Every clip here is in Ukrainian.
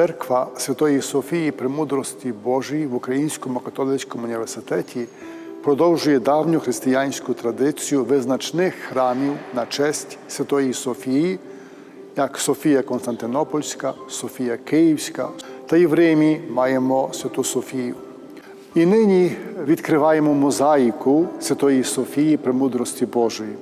Церква Святої Софії Премудрості Божої в Українському католицькому університеті продовжує давню християнську традицію визначних храмів на честь Святої Софії, як Софія Константинопольська, Софія Київська, та і в Римі маємо Святу Софію. І нині відкриваємо мозаїку Святої Софії Премудрості Божої.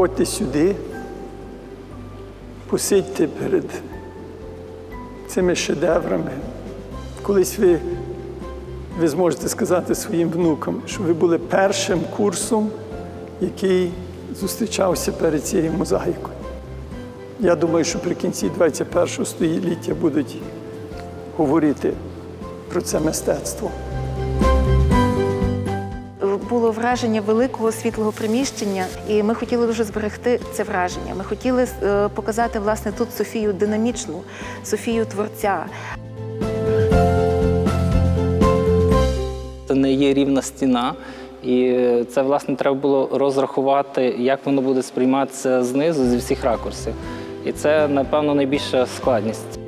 Приходьте сюди, посидьте перед цими шедеврами. Колись ви, ви зможете сказати своїм внукам, що ви були першим курсом, який зустрічався перед цією мозаїкою. Я думаю, що при кінці 21 століття будуть говорити про це мистецтво. Було враження великого світлого приміщення, і ми хотіли дуже зберегти це враження. Ми хотіли е, показати власне тут Софію динамічну, Софію творця. Це не є рівна стіна, і це власне треба було розрахувати, як воно буде сприйматися знизу зі всіх ракурсів. І це, напевно, найбільша складність.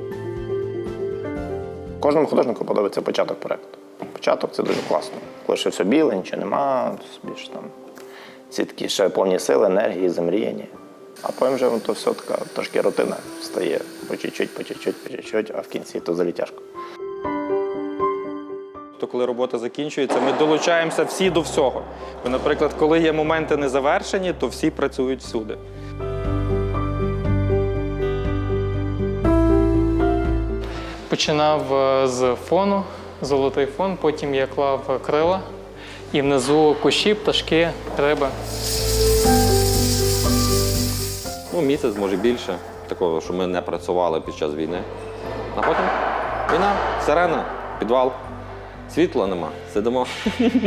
Кожному художнику подобається початок проєкту. Початок це дуже класно. Коли ще все біле, нічого нема, більш там ці такі ще повні сили, енергії, замріяні. А потім вже то все така трошки рутина стає по чуть-чуть, по чуть-чуть, по чуть-чуть, а в кінці то взагалі тяжко. То коли робота закінчується, ми долучаємося всі до всього. Бо, наприклад, коли є моменти незавершені, то всі працюють всюди. Починав е, з фону, золотий фон, потім я клав крила і внизу кущі, пташки, риби. Ну, місяць, може більше, такого, що ми не працювали під час війни. А потім війна, сирена, підвал, світла нема, сидимо.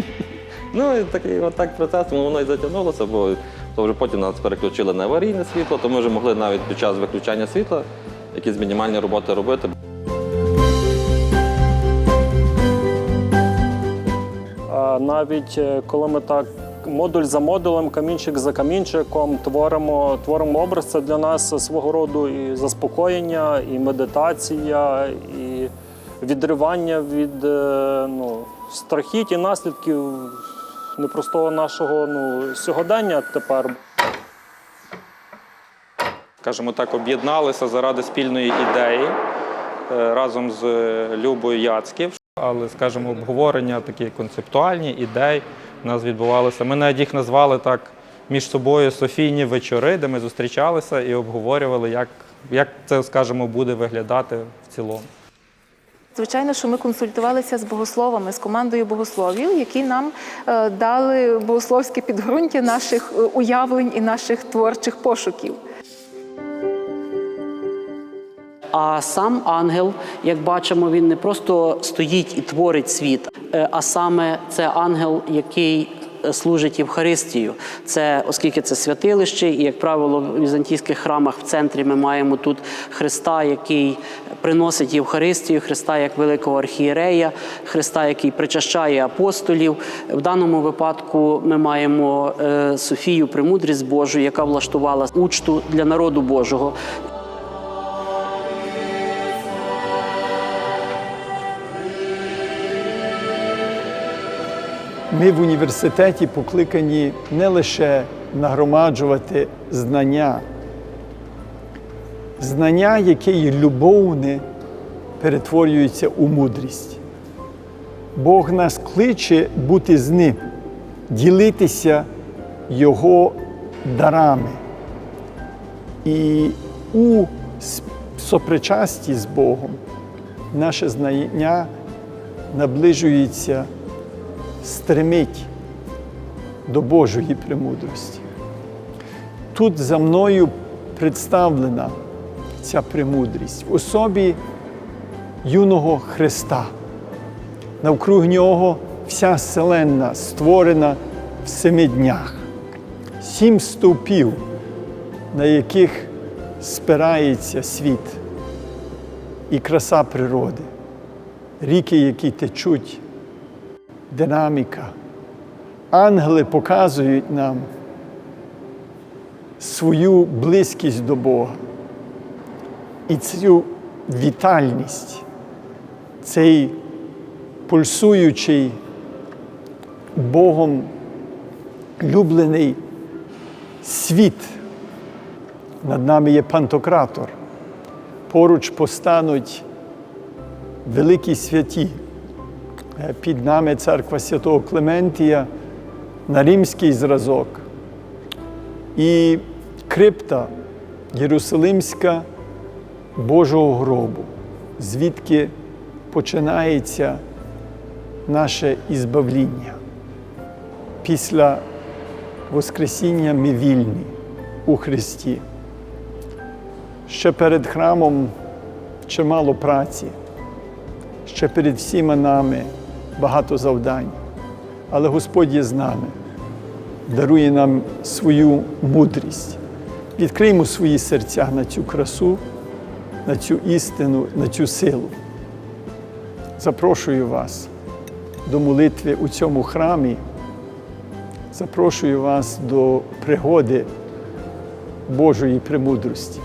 ну і такий отак процес, воно і затягнулося, бо то вже потім нас переключили на аварійне світло, то ми вже могли навіть під час виключання світла якісь мінімальні роботи робити. Навіть е, коли ми так модуль за модулем, камінчик за камінчиком творимо, творимо образ, це для нас свого роду і заспокоєння, і медитація, і відривання від е, ну, страхіть і наслідків непростого нашого ну, сьогодення тепер. Скажімо так, об'єдналися заради спільної ідеї е, разом з Любою Яцьків. Але, скажімо, обговорення такі концептуальні ідей у нас відбувалися. Ми навіть їх назвали так між собою Софійні вечори, де ми зустрічалися і обговорювали, як, як це, скажімо, буде виглядати в цілому. Звичайно, що ми консультувалися з богословами, з командою богословів, які нам е, дали богословське підґрунтя наших е, уявлень і наших творчих пошуків. А сам ангел, як бачимо, він не просто стоїть і творить світ, е, а саме це ангел, який е, служить Євхаристію. Це, оскільки це святилище, і, як правило, в візантійських храмах в центрі ми маємо тут Христа, який приносить Євхаристію, Христа як великого архієрея, Христа, який причащає апостолів. В даному випадку ми маємо е, Софію Премудрість Божу, яка влаштувала учту для народу Божого. Ми в університеті покликані не лише нагромаджувати знання, знання, яке є любовне, перетворюються у мудрість. Бог нас кличе бути з ним, ділитися Його дарами. І у сопричасті з Богом наше знання наближується стремить до Божої премудрості. Тут за мною представлена ця премудрість в особі юного Христа. Навкруг нього вся вселенна створена в семи днях. Сім стовпів, на яких спирається світ і краса природи, ріки, які течуть, динаміка. Ангели показують нам свою близькість до Бога і цю вітальність, цей пульсуючий Богом люблений світ. Над нами є пантократор. Поруч постануть великі святі. Е, Під нами церква святого Клементія на римський зразок. І крипта Єрусалимська Божого гробу, звідки починається наше ізбавління. Після Воскресіння ми вільні у Христі. Ще перед храмом чимало праці, ще перед всіма нами багато завдань. Але Господь є з нами, дарує нам свою мудрість. Відкриємо свої серця на цю красу, на цю істину, на цю силу. Запрошую вас до молитви у цьому храмі. Запрошую вас до пригоди Божої премудрості.